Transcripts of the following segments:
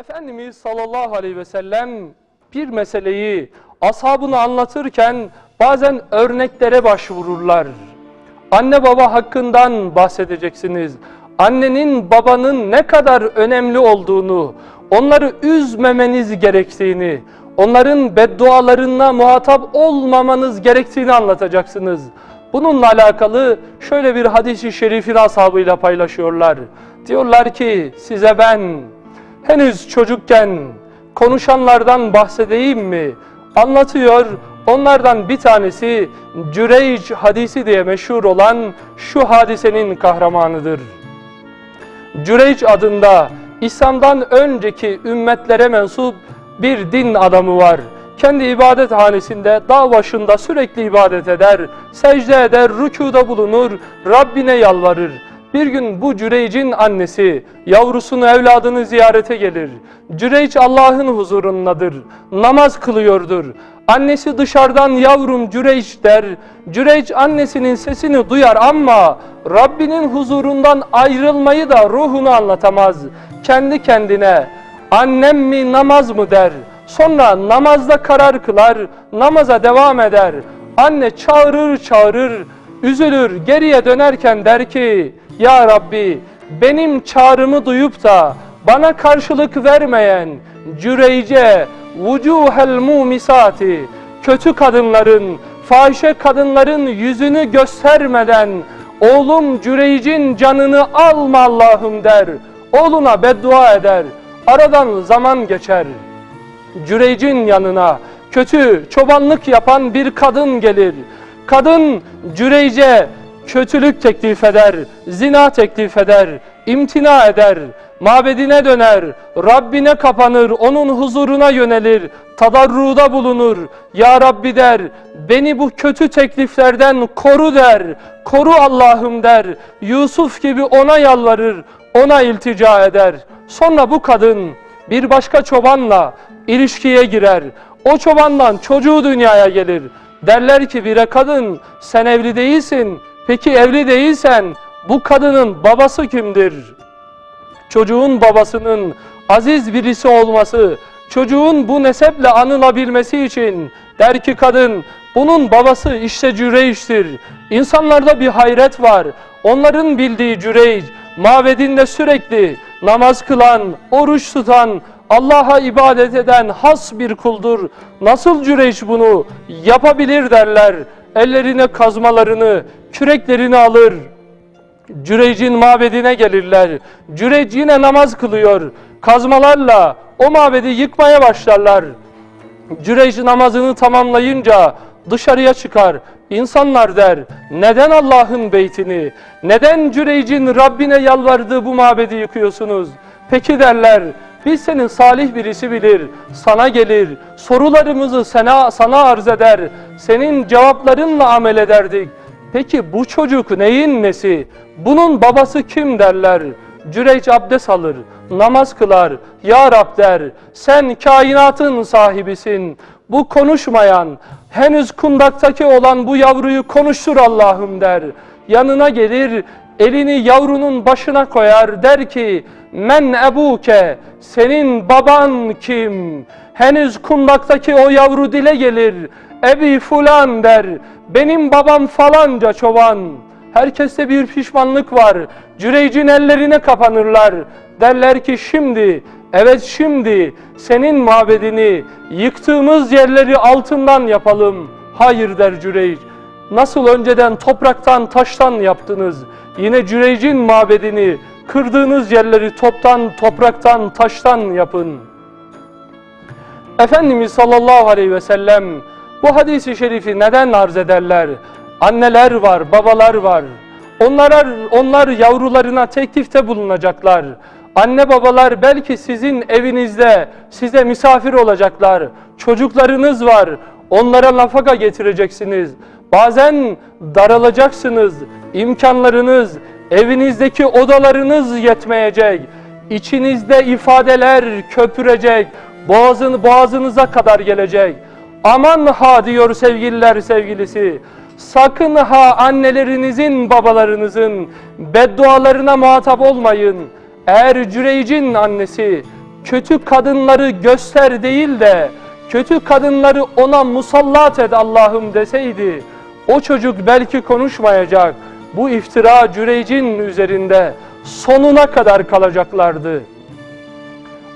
Efendimiz sallallahu aleyhi ve sellem bir meseleyi ashabına anlatırken bazen örneklere başvururlar. Anne baba hakkından bahsedeceksiniz. Annenin babanın ne kadar önemli olduğunu, onları üzmemeniz gerektiğini, onların beddualarına muhatap olmamanız gerektiğini anlatacaksınız. Bununla alakalı şöyle bir hadisi şerifin ashabıyla paylaşıyorlar. Diyorlar ki size ben henüz çocukken konuşanlardan bahsedeyim mi? Anlatıyor. Onlardan bir tanesi Cüreyc hadisi diye meşhur olan şu hadisenin kahramanıdır. Cüreyc adında İslam'dan önceki ümmetlere mensup bir din adamı var. Kendi ibadet hanesinde dağ başında sürekli ibadet eder, secde eder, rükuda bulunur, Rabbine yalvarır. Bir gün bu Cüreyc'in annesi yavrusunu evladını ziyarete gelir. Cüreyc Allah'ın huzurundadır. Namaz kılıyordur. Annesi dışarıdan yavrum Cüreyc der. Cüreyc annesinin sesini duyar ama Rabbinin huzurundan ayrılmayı da ruhunu anlatamaz. Kendi kendine annem mi namaz mı der. Sonra namazda karar kılar, namaza devam eder. Anne çağırır çağırır, üzülür geriye dönerken der ki Ya Rabbi benim çağrımı duyup da bana karşılık vermeyen cüreyce vucuhel mumisati kötü kadınların, fahişe kadınların yüzünü göstermeden oğlum Cüreyc'in canını alma Allah'ım der. Oğluna beddua eder. Aradan zaman geçer. Cüreyc'in yanına kötü çobanlık yapan bir kadın gelir. Kadın Cüreyc'e kötülük teklif eder, zina teklif eder, imtina eder, mabedine döner, Rabbine kapanır, onun huzuruna yönelir, tadarruda bulunur. Ya Rabbi der, beni bu kötü tekliflerden koru der, koru Allah'ım der. Yusuf gibi ona yalvarır, ona iltica eder. Sonra bu kadın bir başka çobanla ilişkiye girer. O çobandan çocuğu dünyaya gelir. Derler ki bire kadın sen evli değilsin. Peki evli değilsen bu kadının babası kimdir? Çocuğun babasının aziz birisi olması, çocuğun bu neseple anılabilmesi için der ki kadın bunun babası işte Cüreyş'tir. İnsanlarda bir hayret var. Onların bildiği Cüreyş mabedinde sürekli namaz kılan, oruç tutan, Allah'a ibadet eden has bir kuldur. Nasıl Cüreyş bunu yapabilir derler. Ellerine kazmalarını, küreklerini alır. Cüreyc'in mabedine gelirler. Cüreyc yine namaz kılıyor. Kazmalarla o mabedi yıkmaya başlarlar. Cüreyc namazını tamamlayınca dışarıya çıkar. İnsanlar der, neden Allah'ın beytini, neden Cüreyc'in Rabbine yalvardığı bu mabedi yıkıyorsunuz? Peki derler, biz senin salih birisi bilir, sana gelir, sorularımızı sana, sana arz eder, senin cevaplarınla amel ederdik. Peki bu çocuk neyin nesi? Bunun babası kim derler? Cüreyç abdest alır, namaz kılar, Ya Rab der, sen kainatın sahibisin. Bu konuşmayan, henüz kundaktaki olan bu yavruyu konuştur Allah'ım der. Yanına gelir, elini yavrunun başına koyar, der ki, Men ebuke, senin baban kim? Henüz kundaktaki o yavru dile gelir, Ebi fulan der, benim babam falanca çoban. Herkeste bir pişmanlık var. Cüreycin ellerine kapanırlar. Derler ki şimdi, evet şimdi senin mabedini yıktığımız yerleri altından yapalım. Hayır der Cüreyc. Nasıl önceden topraktan taştan yaptınız. Yine Cüreycin mabedini kırdığınız yerleri toptan, topraktan, taştan yapın. Efendimiz sallallahu aleyhi ve sellem bu hadisi şerifi neden arz ederler? Anneler var, babalar var. Onlara, onlar yavrularına teklifte bulunacaklar. Anne babalar belki sizin evinizde size misafir olacaklar. Çocuklarınız var. Onlara nafaka getireceksiniz. Bazen daralacaksınız. İmkanlarınız, evinizdeki odalarınız yetmeyecek. İçinizde ifadeler köpürecek. Boğazın, boğazınıza kadar gelecek. Aman ha diyor sevgililer sevgilisi. Sakın ha annelerinizin, babalarınızın beddualarına muhatap olmayın. Eğer Cüreyc'in annesi kötü kadınları göster değil de kötü kadınları ona musallat et Allah'ım deseydi o çocuk belki konuşmayacak. Bu iftira Cüreyc'in üzerinde sonuna kadar kalacaklardı.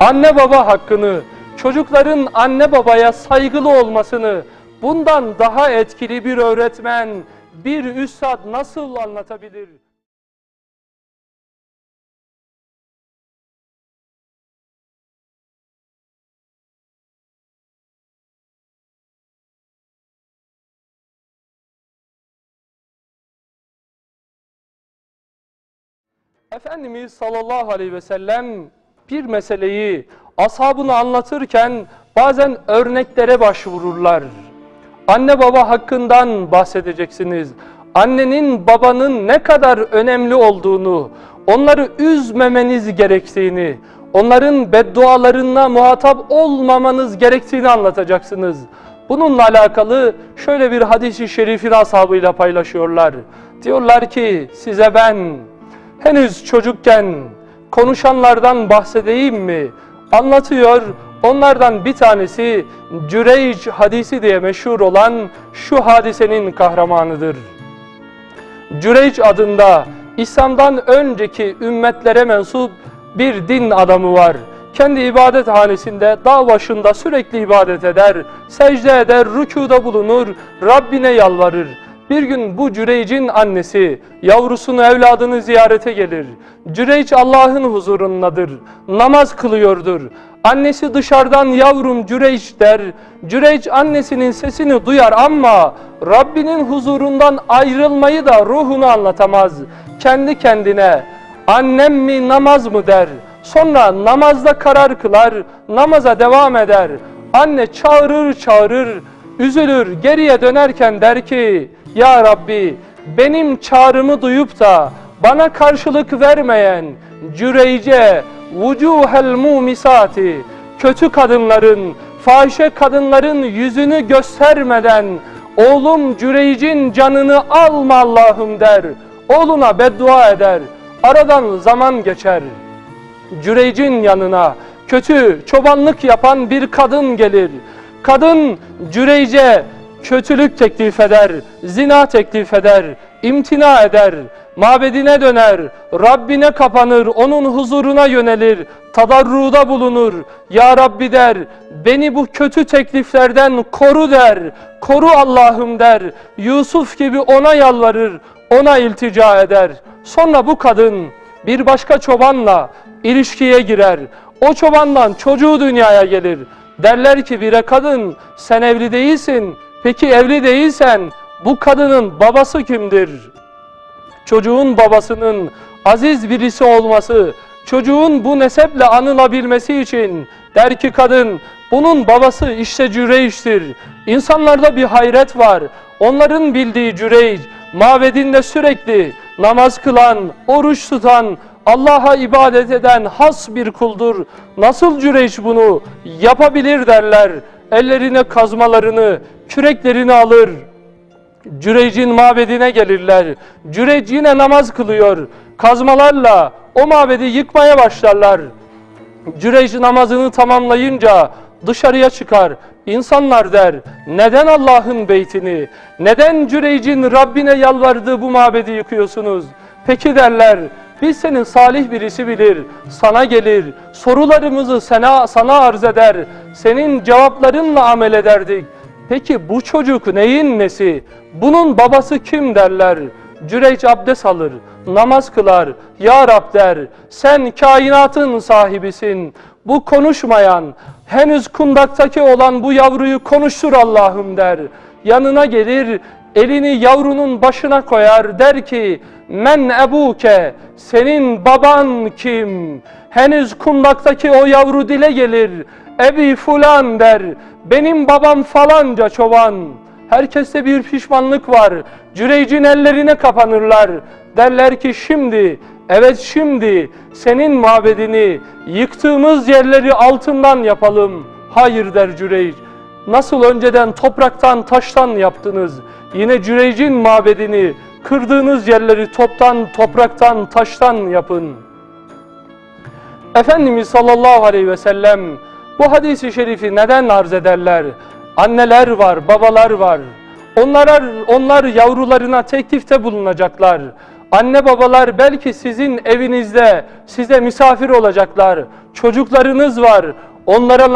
Anne baba hakkını, çocukların anne babaya saygılı olmasını bundan daha etkili bir öğretmen, bir üstad nasıl anlatabilir? Efendimiz sallallahu aleyhi ve sellem bir meseleyi ashabını anlatırken bazen örneklere başvururlar. Anne baba hakkından bahsedeceksiniz. Annenin babanın ne kadar önemli olduğunu, onları üzmemeniz gerektiğini, onların beddualarına muhatap olmamanız gerektiğini anlatacaksınız. Bununla alakalı şöyle bir hadisi şerifin ashabıyla paylaşıyorlar. Diyorlar ki size ben henüz çocukken konuşanlardan bahsedeyim mi? Anlatıyor. Onlardan bir tanesi Cüreyc hadisi diye meşhur olan şu hadisenin kahramanıdır. Cüreyc adında İslam'dan önceki ümmetlere mensup bir din adamı var. Kendi ibadet hanesinde dağ başında sürekli ibadet eder, secde eder, rükuda bulunur, Rabbine yalvarır. Bir gün bu Cüreyc'in annesi yavrusunu evladını ziyarete gelir. Cüreyc Allah'ın huzurundadır. Namaz kılıyordur. Annesi dışarıdan yavrum Cüreyc der. Cüreyc annesinin sesini duyar ama Rabbinin huzurundan ayrılmayı da ruhunu anlatamaz. Kendi kendine annem mi namaz mı der. Sonra namazda karar kılar, namaza devam eder. Anne çağırır çağırır, üzülür geriye dönerken der ki ya Rabbi benim çağrımı duyup da bana karşılık vermeyen cüreyce vucuhel mumisati kötü kadınların fahişe kadınların yüzünü göstermeden oğlum Cüreyc'in canını alma Allah'ım der. Oğluna beddua eder. Aradan zaman geçer. Cüreyc'in yanına kötü çobanlık yapan bir kadın gelir. Kadın Cüreyce kötülük teklif eder, zina teklif eder, imtina eder, mabedine döner, Rabbine kapanır, onun huzuruna yönelir, tadarruda bulunur. Ya Rabbi der, beni bu kötü tekliflerden koru der, koru Allah'ım der. Yusuf gibi ona yalvarır, ona iltica eder. Sonra bu kadın bir başka çobanla ilişkiye girer. O çobandan çocuğu dünyaya gelir. Derler ki bire kadın sen evli değilsin. Peki evli değilsen bu kadının babası kimdir? Çocuğun babasının aziz birisi olması, çocuğun bu neseple anılabilmesi için der ki kadın bunun babası işte Cüreyş'tir. İnsanlarda bir hayret var. Onların bildiği Cüreyş mabedinde sürekli namaz kılan, oruç tutan, Allah'a ibadet eden has bir kuldur. Nasıl Cüreyş bunu yapabilir derler. Ellerine kazmalarını, küreklerini alır. Cüreyc'in mabedine gelirler. Cüreyc yine namaz kılıyor. Kazmalarla o mabedi yıkmaya başlarlar. Cüreyc namazını tamamlayınca dışarıya çıkar. İnsanlar der, neden Allah'ın beytini, neden Cüreyc'in Rabbine yalvardığı bu mabedi yıkıyorsunuz? Peki derler, biz senin salih birisi bilir, sana gelir, sorularımızı sana, sana arz eder, senin cevaplarınla amel ederdik. Peki bu çocuk neyin nesi? Bunun babası kim derler? Cüreyç abdest alır, namaz kılar, Ya Rab der, sen kainatın sahibisin. Bu konuşmayan, henüz kundaktaki olan bu yavruyu konuştur Allah'ım der. Yanına gelir, elini yavrunun başına koyar, der ki, men ebuke, senin baban kim? Henüz kundaktaki o yavru dile gelir, ebi fulan der, benim babam falanca çoban. Herkeste bir pişmanlık var. Cüreycin ellerine kapanırlar. Derler ki şimdi, evet şimdi senin mabedini yıktığımız yerleri altından yapalım. Hayır der Cüreyc. Nasıl önceden topraktan taştan yaptınız. Yine Cüreyc'in mabedini kırdığınız yerleri toptan, topraktan, taştan yapın. Efendimiz sallallahu aleyhi ve sellem bu hadisi şerifi neden arz ederler? Anneler var, babalar var. Onlar, onlar yavrularına teklifte bulunacaklar. Anne babalar belki sizin evinizde size misafir olacaklar. Çocuklarınız var. Onlara